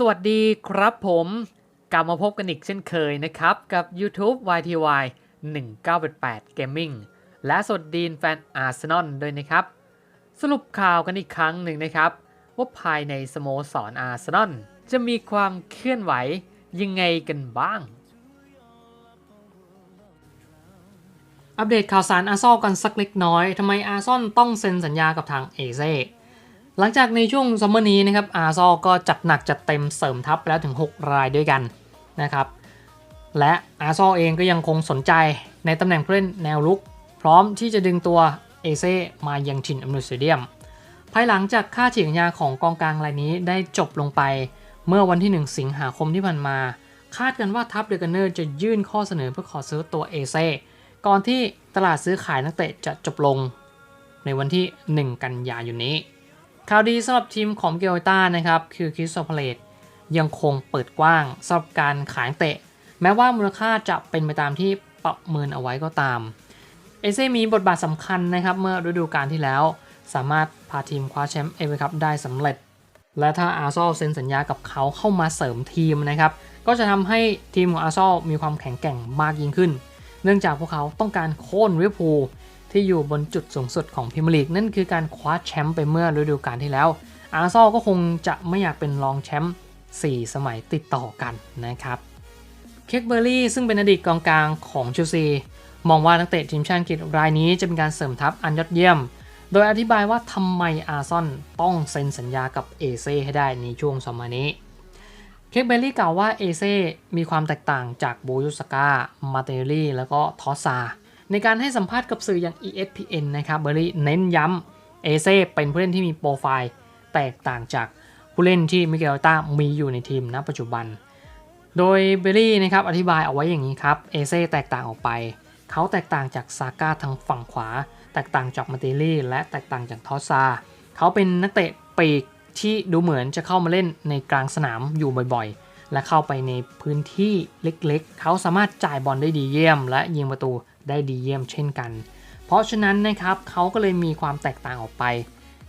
สวัสดีครับผมกลับมาพบกันอีกเช่นเคยนะครับ กับ YouTube YTY 1988 Gaming และสวัสดีแฟนอาร์เซนอลด้วยนะครับ สรุปข่าวกันอีกครั้งหนึ่งนะครับ ว่าภายในสโมสรอาร์เซนอลจะมีความเคลื่อนไหวยังไงกันบ้าง อัปเดตข่าวสารอาร์ซอลกันสักเล็กน้อยทำไมอาร์ซอนต้องเซ็นสัญญากับทางเอเซ หลังจากในช่วงซัมเมอร์นี้นะครับอาร์ซอลก็จัดหนักจัดเต็มเสริมทัพแล้วถึง 6 รายด้วยกันนะครับ และอาร์ซอลเองก็ยังคงสนใจในตำแหน่งผู้เล่นแนวรุก พร้อมที่จะดึงตัวเอเซมายังถิ่นอำนวยสเดียม ภายหลังจากค่าฉีกสัญญาของกองกลางรายนี้ได้จบลงไปเมื่อวันที่ 1 สิงหาคมที่ผ่านมา คาดกันว่าทัพเดอะกันเนอร์จะยื่นข้อเสนอเพื่อขอซื้อตัวเอเซก่อนที่ตลาดซื้อขายนักเตะจะจบลง ในวันที่ 1 กันยายนนี้ ข่าวดีสำหรับทีมของเกลต้านะครับคือคิสโซพลตยังคงเปิดกว้างสำหรับการขายเตะ แม้ว่ามูลค่าจะเป็นไปตามที่ประเมินเอาไว้ก็ตาม เอเซมีบทบาทสำคัญนะครับเมื่อฤดูกาลที่แล้ว สามารถพาทีมคว้าแชมป์เอเวอร์คัพได้สำเร็จ และถ้าอาร์ซอลเซ็นสัญญากับเขาเข้ามาเสริมทีมนะครับก็จะทำให้ทีมของอาร์ซอลมีความแข็งแกร่งมากยิ่งขึ้น เนื่องจากพวกเขาต้องการโค่นลิเวอร์พูล ที่อยู่บนจุดสูงสุดของพรีเมียร์ลีก นั่นคือการคว้าแชมป์ไปเมื่อฤดูกาลที่แล้ว อาร์ซอลก็คงจะไม่อยากเป็นรองแชมป์4 สมัยติดต่อกันนะครับเคกเบอร์รี่ซึ่งเป็นอดีตกองกลางของเชลซีมองว่านักเตะทีมชาติอังกฤษรายนี้จะเป็นการเสริมทัพอันยอดเยี่ยม โดยอธิบายว่าทำไมอาร์ซอนต้องเซ็นสัญญากับเอเซให้ได้ในช่วงสมัยนี้เคกเบอร์รี่กล่าวว่าเอเซมีความแตกต่างจากโบยุสกามาเตอรี่ แล้วก็ทอสซา ในการให้สัมภาษณ์กับสื่ออย่าง ESPN นะครับเบอร์รี่เน้นย้ำเอเซเป็นผู้เล่นที่มีโปรไฟล์แตกต่างจากผู้เล่นที่มิเกลต้ามีอยู่ในทีมณปัจจุบัน โดยเบลลี่นะครับอธิบายเอาไว้อย่างนี้ครับเอเซ่แตกต่างออกไป เขาแตกต่างจากซาก้าทางฝั่งขวา แตกต่างจากมาเตลี่และแตกต่างจากทอสซาเขาเป็นนักเตะปีกที่ดูเหมือนจะเข้ามาเล่นในกลางสนามอยู่บ่อยๆ และเข้าไปในพื้นที่เล็กๆ เขาสามารถจ่ายบอลได้ดีเยี่ยม และยิงประตูได้ดีเยี่ยมเช่นกัน เพราะฉะนั้นนะครับเขาก็เลยมีความแตกต่างออกไป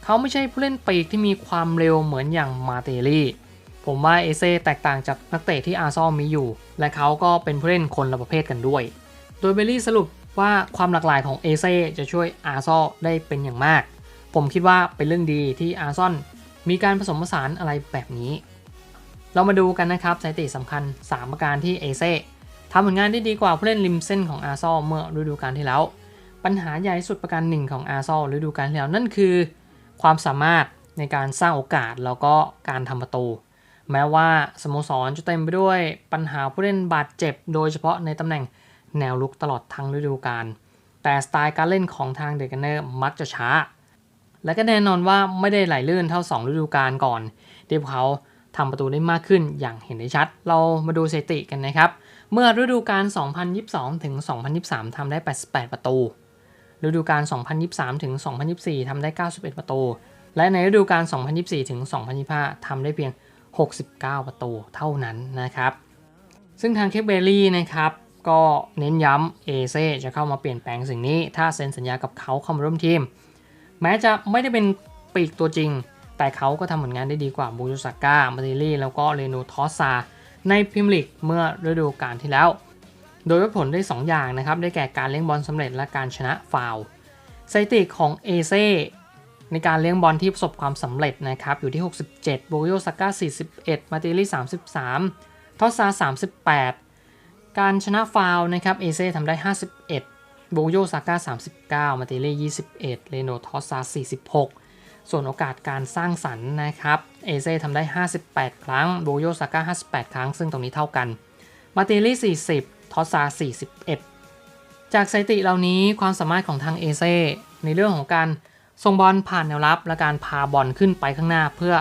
เขาไม่ใช่ผู้เล่นปีกที่มีความเร็วเหมือนอย่างมาเตลี่ ผมว่าเอเซ่แตกต่างจากนักเตะที่อาร์ซอลมีอยู่ และเขาก็เป็นผู้เล่นคนละประเภทกันด้วย โดยเบลลี่สรุปว่าความหลากหลายของเอเซ่จะช่วยอาร์ซอลได้เป็นอย่างมาก ผมคิดว่าเป็นเรื่องดีที่อาร์ซอลมีการผสมผสานอะไรแบบนี้ เรามาดูกันนะครับสถิติสำคัญ 3 ประการที่เอเซ่ ทำผลงานได้ดีกว่าผู้เล่นริมเส้นของอาร์ซอลเมื่อฤดูกาลที่แล้ว ปัญหาใหญ่สุดประการหนึ่งของอาร์ซอลฤดูกาลที่แล้วนั่นคือ ความสามารถในการสร้างโอกาสแล้วก็การทำประตู แม้ว่าสโมสรจะเต็มไปด้วยปัญหาผู้เล่นบาดเจ็บ โดยเฉพาะในตำแหน่งแนวลุกตลอดทั้งฤดูกาลแต่สไตล์การเล่นของทางเดกันเนอร์มักจะช้า และก็แน่นอนว่าไม่ได้ไหลลื่นเท่า 2 ฤดูกาลก่อนที่พวกเขาทำประตูได้มากขึ้นอย่างเห็นได้ชัด เรามาดูสถิติกันนะครับ เมื่อฤดูกาล 2022 ถึง 2023 ทำได้ 88 ประตู ฤดูกาล 2023 ถึง 2024 ทำได้ 91 ประตู และในฤดูกาล 2024 ถึง 2025 ทำได้เพียง 69 ประตูเท่านั้นนะครับ ซึ่งทางเคปเบลลี่นะครับก็เน้นย้ำเอเซจะเข้ามาเปลี่ยนแปลงสิ่งนี้ ถ้าเซ็นสัญญากับเขาเข้ามาร่วมทีม แม้จะไม่ได้เป็นปีกตัวจริง แต่เขาก็ทำผลงานได้ดีกว่าบูยูสาก้ามาติลี่ แล้วก็เรโนทอสซา ในพรีเมียร์ลีกเมื่อฤดูกาลที่แล้ว โดยวัดผลได้2อย่างนะครับ ได้แก่การเลี้ยงบอลสำเร็จและการชนะฟาวสถิติของเอเซในการเลี้ยงบอลที่ประสบความสำเร็จนะครับ อยู่ที่ 67 โบโยซาก้า 41 มาติลี่ 33 ทอสซา 38 การชนะฟาวนะครับ เอเซทำได้ 51 โบโยซาก้า 39 มาติลี่ 21 เรโนทอสซา 46 ส่วนโอกาสการสร้างสรรค์นะครับเอเซ่ทำได้ 58 ครั้งโบโยซาก้า58 ครั้ง ซึ่งตรงนี้เท่ากัน มาติลี่40 ทอสซา41 จากสถิติเหล่านี้ความสามารถของทางเอเซ่ในเรื่องของการส่งบอลผ่านแนวรับ และการพาบอลขึ้นไปข้างหน้า เพื่อ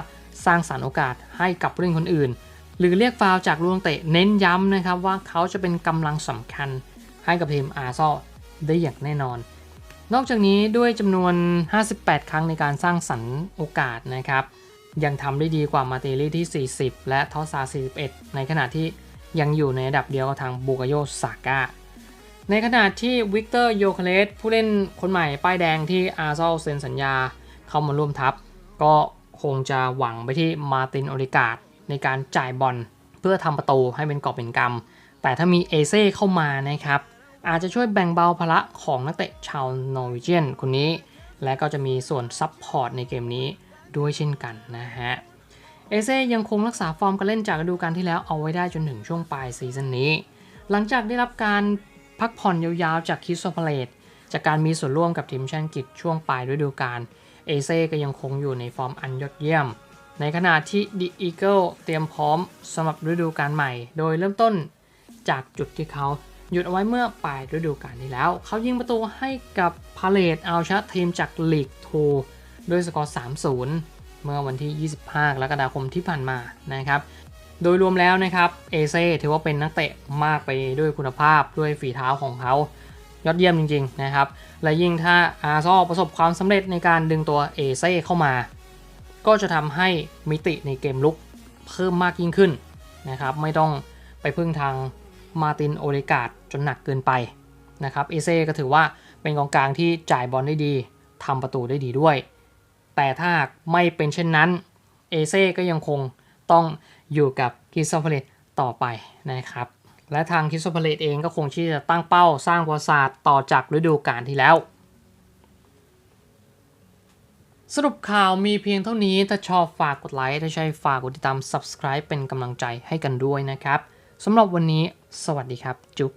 สร้างสรรค์โอกาสให้กับผู้เล่นคนอื่น หรือเรียกฟาวจากลูกนักเตะเน้นย้ำนะครับว่าเขาจะเป็นกำลังสำคัญให้กับทีมอาร์ซอลได้อย่างแน่นอน นอกจากนี้ด้วยจำนวน 58 ครั้งในการสร้างสรรค์โอกาสนะครับ ยังทำได้ดีกว่ามาเตลี่ที่ 40 และทอสซา 41 ในขณะที่ยังอยู่ในระดับเดียวกับทางบูกโยซาก้าในขณะที่วิกเตอร์โยคาเลสผู้เล่นคนใหม่ป้ายแดงที่อาร์เซอลเซ็นสัญญาเข้ามาร่วมทัพ ก็คงจะหวังไปที่มาตินโอริกาดในการจ่ายบอลเพื่อทำประตูให้เป็นกอบเป็นกำแต่ถ้ามีเอเซ่เข้ามานะครับ อาจจะช่วยแบ่งเบาภาระของนักเตะชาวนอร์วีเจียนคนนี้ และก็จะมีส่วนซับพอร์ตในเกมนี้ด้วยเช่นกันนะฮะ เอเซ่ยังคงรักษาฟอร์มการเล่นจากฤดูกาลที่แล้วเอาไว้ได้จนถึงช่วงปลายซีซั่นนี้ หลังจากได้รับการพักผ่อนยาวๆจากคิสโซพเลตจากการมีส่วนร่วมกับทีมแชมป์อังกฤษช่วงปลายฤดูกาลเอเซ่ก็ยังคงอยู่ในฟอร์มอันยอดเยี่ยม ในขณะที่ดีอีเกิลเตรียมพร้อมสำหรับฤดูกาลใหม่ โดยเริ่มต้นจากจุดที่เขา หยุดเอาไว้เมื่อปลายฤดูกาลที่แล้ว เขายิงประตูให้กับพาเลตเอาชนะทีมจากลีก2ด้วยสกอร์ 3-0 เมื่อวันที่ 25 กรกฎาคมที่ผ่านมานะครับโดยรวมแล้วนะครับเอเซ่ถือว่าเป็นนักเตะมากไปด้วยคุณภาพด้วยฝีเท้าของเขายอดเยี่ยมจริงๆนะครับ และยิ่งถ้าอาร์ซอลประสบความสำเร็จในการดึงตัวเอเซ่เข้ามา ก็จะทำให้มิติในเกมลุกเพิ่มมากยิ่งขึ้นนะครับ ไม่ต้องไปพึ่งทาง มาตินโอเดกาดจนหนักเกินไปนะครับเอเซ่ก็ถือว่าเป็นกองกลางที่จ่ายบอลได้ดีทำประตูได้ดีด้วย แต่ถ้าไม่เป็นเช่นนั้นเอเซ่ก็ยังคงต้องอยู่กับคิสซอฟเลตต่อไปนะครับ และทางคิสโซพาเลตเองก็คงที่จะตั้งเป้าสร้างประวัติศาสตร์ต่อจากฤดูกาลที่แล้ว สรุปข่าวมีเพียงเท่านี้ ถ้าชอบฝากกดไลค์ ถ้าใช่ฝากกดติดตาม subscribe เป็นกำลังใจให้กันด้วยนะครับ สำหรับวันนี้ สวัสดีครับ จุ๊บ